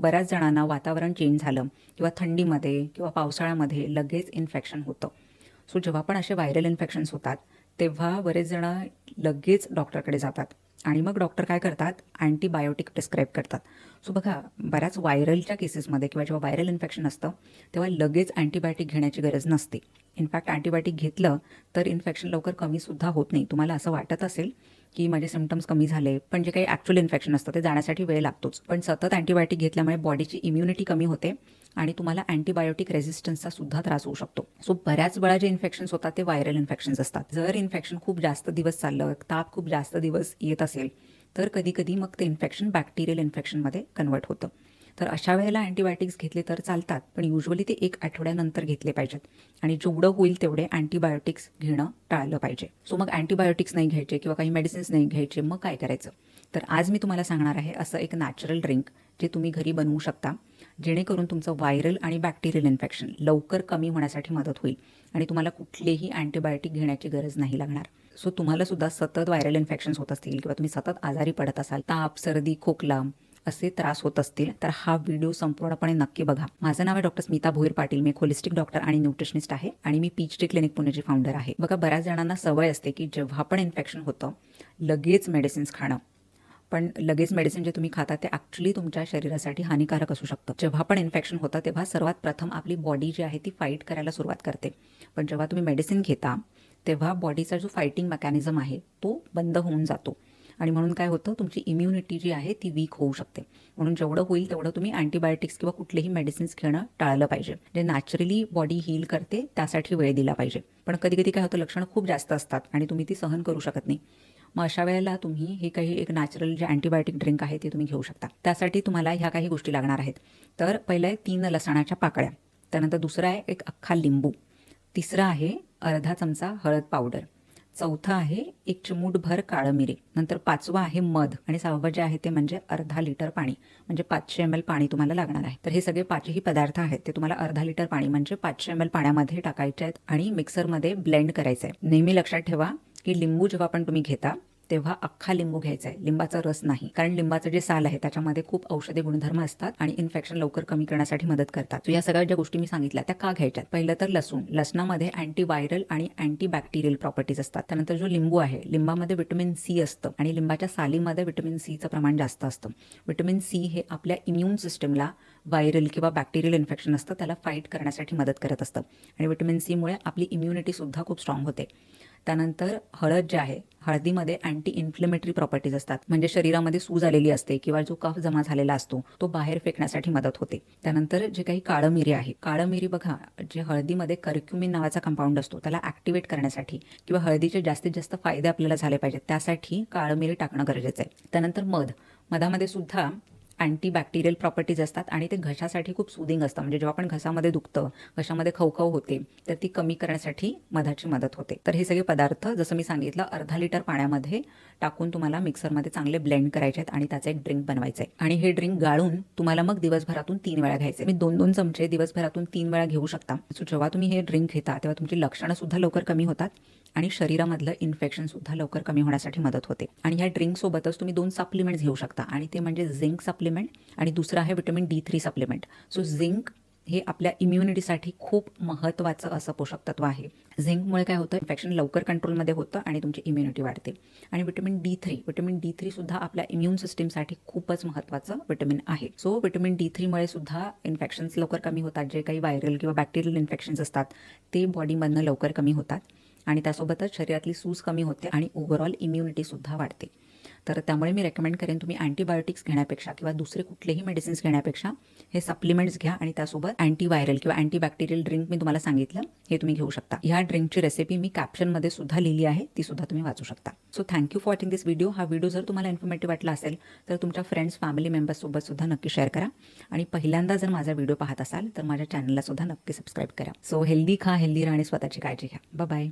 बऱ्याच जणांना वातावरण चेंज झालं किंवा थंडीमध्ये किंवा पावसाळ्यामध्ये लगेच इन्फेक्शन होतं. सो जेव्हा पण असे व्हायरल इन्फेक्शन्स होतात तेव्हा बरेच जण लगेच डॉक्टरकडे जातात. आणि मग डॉक्टर काय करतात? अँटीबायोटिक प्रिस्क्राईब करतात. सो बघा बऱ्याच व्हायरलच्या केसेसमध्ये किंवा जेव्हा व्हायरल इन्फेक्शन असतं तेव्हा लगेच अँटीबायोटिक घेण्याची गरज नसते. इनफॅक्ट अँटीबायोटिक घेतलं तर इन्फेक्शन लवकर कमीसुद्धा होत नाही. तुम्हाला असं वाटत असेल की माझे सिमटम्स कमी झाले पण जे काही ॲक्च्युअल इन्फेक्शन असतं ते जाण्यासाठी वेळ लागतोच. पण सतत अँटीबायोटिक घेतल्यामुळे बॉडीची इम्युनिटी कमी होते आणि तुम्हाला अँटीबायोटिक रेझिस्टन्सचा सुद्धा त्रास होऊ शकतो. सो बऱ्याच वेळा जे इन्फेक्शन्स होतात ते व्हायरल इन्फेक्शन्स असतात. जर इन्फेक्शन खूप जास्त दिवस चाललं ताप खूप जास्त दिवस येत असेल तर कधीकधी मग ते इन्फेक्शन बॅक्टेरियल इन्फेक्शनमध्ये कन्वर्ट होतं. तर अशा वेळेला अँटीबायोटिक्स घेतले तर चालतात पण युजली ते एक आठवड्यानंतर घेतले पाहिजेत. आणि जेवढं होईल तेवढे अँटीबायोटिक्स घेणं टाळलं पाहिजे. सो मग अँटीबायोटिक्स नाही घ्यायचे किंवा काही मेडिसिन्स नाही घ्यायचे मग काय करायचं? तर आज मी तुम्हाला सांगणार आहे असं एक नॅचरल ड्रिंक जे तुम्ही घरी बनवू शकता. जेणेकरून तुमचं व्हायरल आणि बॅक्टेरियल इन्फेक्शन लवकर कमी होण्यासाठी मदत होईल आणि तुम्हाला कुठलेही अँटीबायोटिक घेण्याची गरज नाही लागणार. सो तुम्हाला सुद्धा सतत व्हायरल इन्फेक्शन्स होत असतील किंवा तुम्ही सतत आजारी पडत असाल ताप सर्दी खोकला असे त्रास होत असतील तर हा व्हिडिओ संपूर्णपणे नक्की बघा. माझं नाव आहे डॉक्टर स्मिता भोईर पाटील. मी होलिस्टिक डॉक्टर आणि न्यूट्रिशनिस्ट आहे आणि मी पीच टी क्लिनिक पुण्याची फाउंडर आहे. बघा बऱ्याच जणांना सवय असते की जेव्हा पण इन्फेक्शन होतं लगेच मेडिसिन्स खाणं. पण लगेच मेडिसिन जे तुम्ही खाता ते ॲक्च्युली तुमच्या शरीरासाठी हानिकारक असू शकतं. जेव्हा पण इन्फेक्शन होतं तेव्हा सर्वात प्रथम आपली बॉडी जी आहे ती फाईट करायला सुरुवात करते. पण जेव्हा तुम्ही मेडिसिन घेता तेव्हा बॉडीचा जो फायटिंग मेकॅनिझम आहे तो बंद होऊन जातो. आणि म्हणून काय होतं तुमची इम्युनिटी जी आहे ती वीक होऊ शकते. म्हणून जेवढं होईल तेवढं तुम्ही अँटीबायोटिक्स किंवा कुठलेही मेडिसिन्स घेणं टाळलं पाहिजे. जे नॅचरली बॉडी हील करते त्यासाठी वेळ दिला पाहिजे. पण कधी कधी काय होतं लक्षणं खूप जास्त असतात आणि तुम्ही ती सहन करू शकत नाही. मग अशा वेळेला तुम्ही हे काही एक नॅचरल जे अँटीबायोटिक ड्रिंक आहे ते तुम्ही घेऊ शकता. त्यासाठी तुम्हाला ह्या काही गोष्टी लागणार आहेत. तर पहिलं आहे तीन लसणाच्या पाकळ्या. त्यानंतर दुसरं आहे एक अख्खा लिंबू. तिसरं आहे अर्धा चमचा हळद पावडर. चौथं आहे एक चिमूटभर काळं मिरी नंतर पाचवं आहे मध. आणि सहावं जे आहे ते म्हणजे अर्धा लिटर पाणी. म्हणजे पाचशे एम एल पाणी तुम्हाला लागणार आहे. तर हे सगळे पाचही पदार्थ आहेत ते तुम्हाला अर्धा लिटर पाणी म्हणजे पाचशे एम एल पाण्यामध्ये टाकायचे आहेत आणि मिक्सरमध्ये ब्लेंड करायचं आहे नेहमी लक्षात ठेवा की लिंबू जेव्हा पण तुम्ही घेता तेव्हा अख्खा लिंबू घ्यायचा आहे. लिंबाचा रस नाही. कारण लिंबाचं जे साल आहे त्याच्यामध्ये खूप औषधी गुणधर्म असतात आणि इन्फेक्शन लवकर कमी करण्यासाठी मदत करतात. या सगळ्या ज्या गोष्टी मी सांगितल्या त्या का घ्यायच्यात? पहिलं तर लसूण. लसणामध्ये अँटी व्हायरल आणि अँटी बॅक्टेरियल प्रॉपर्टीज असतात. त्यानंतर जो लिंबू आहे लिंबामध्ये विटॅमिन सी असतं आणि लिंबाच्या सालीमध्ये विटॅमिन सीचं प्रमाण जास्त असतं. विटॅमिन सी हे आपल्या इम्युन सिस्टमला व्हायरल किंवा बॅक्टेरियल इन्फेक्शन असतं त्याला फाईट करण्यासाठी मदत करत असतं. आणि विटॅमिन सीमुळे आपली इम्युनिटीसुद्धा खूप स्ट्रॉंग होते. त्यानंतर हळद जे आहे हळदीमध्ये अँटी इन्फ्लेमेटरी प्रॉपर्टीज असतात. म्हणजे शरीरामध्ये सूज आलेली असते किंवा जो कफ जमा झालेला असतो तो बाहेर फेकण्यासाठी मदत होते. त्यानंतर जे काही काळं मिरी आहे काळं मिरी बघा जे हळदीमध्ये कर्क्युमिन नावाचा कंपाऊंड असतो त्याला ॲक्टिवेट करण्यासाठी किंवा हळदीचे जास्तीत जास्त फायदे आपल्याला झाले पाहिजेत त्यासाठी काळं मिरी टाकणं गरजेचं आहे. त्यानंतर मध मधामध्ये सुद्धा अँटीबॅक्टेरियल प्रॉपर्टीज असतात आणि ते घशासाठी खूप सुदिंग असतं. म्हणजे जेव्हा आपण घशामध्ये दुखतं घशामध्ये खवखव होते तर ती कमी करण्यासाठी मधाची मदत होते. तर हे सगळे पदार्थ जसं मी सांगितलं अर्धा लिटर पाण्यामध्ये टाकून तुम्हाला मिक्सरमध्ये चांगले ब्लेंड करायचे आहेत आणि त्याचं एक ड्रिंक बनवायचं आहे. आणि हे ड्रिंक गाळून तुम्हाला मग दिवसभरातून तीन वेळा घ्यायचे. मी दोन दोन चमचे दिवसभरातून तीन वेळा घेऊ शकता. सो जेव्हा तुम्ही हे ड्रिंक घेता तेव्हा तुमची लक्षणं सुद्धा लवकर कमी होतात. आणि शरीरामधलं इन्फेक्शन सुद्धा लवकर कमी होण्यासाठी मदत होते. आणि ह्या ड्रिंक सोबतच तुम्ही दोन सप्लिमेंट्स घेऊ शकता. आणि ते म्हणजे झिंक सप्लिमेंट आणि दुसरं आहे vitamin D three supplement so zinc हे आपल्या इम्युनिटीसाठी खूप महत्त्वाचं असं पोषक तत्व आहे. झिंकमुळे काय होतं? इन्फेक्शन लवकर कंट्रोलमध्ये होतं आणि तुमची इम्युनिटी वाढते. आणि vitamin D three vitamin D three सुद्धा आपल्या इम्युन सिस्टीमसाठी खूपच महत्त्वाचं विटॅमिन आहे. सो विटॅमिन डी थ्रीमुळे सुद्धा इन्फेक्शन्स लवकर कमी होतात. जे काही व्हायरल किंवा बॅक्टेरियल इन्फेक्शन्स असतात ते बॉडीमधनं लवकर कमी होतात. आणि त्यासोबतच शरीरातली सूज कमी होते आणि ओव्हरऑल इम्युनिटीसुद्धा वाढते. तर त्यामुळे मी रेकमेंड करेन तुम्ही अँटीबायोटिक्स घेण्यापेक्षा किंवा दुसरे कुठलेही मेडिसिन्स घेण्यापेक्षा हे सप्लिमेंट्स घ्या आणि त्यासोबत अँटीव्हायरल किंवा अँटीबॅक्टेरियल ड्रिंक मी तुम्हाला सांगितलं हे तुम्ही घेऊ शकता. ह्या ड्रिंकची रेसिपी मी कॅप्शनमध्ये सुद्धा लिहिली आहे ती सुद्धा तुम्ही वाचू शकता. So thank you for watching this video हा व्हिडिओ जर तुम्हाला इन्फॉर्मेटिव्ह वाटला असेल तर तुमच्या फ्रेंड्स फॅमिली मेंबर्ससोबत सुद्धा नक्की शेअर करा. आणि पहिल्यांदा जर माझा व्हिडिओ पाहत असाल तर माझ्या चॅनलला सुद्धा नक्की सबस्क्राईब करा. सो हेल्दी खा हेल्दी राहा आणि स्वतःची काळजी घ्या. बाय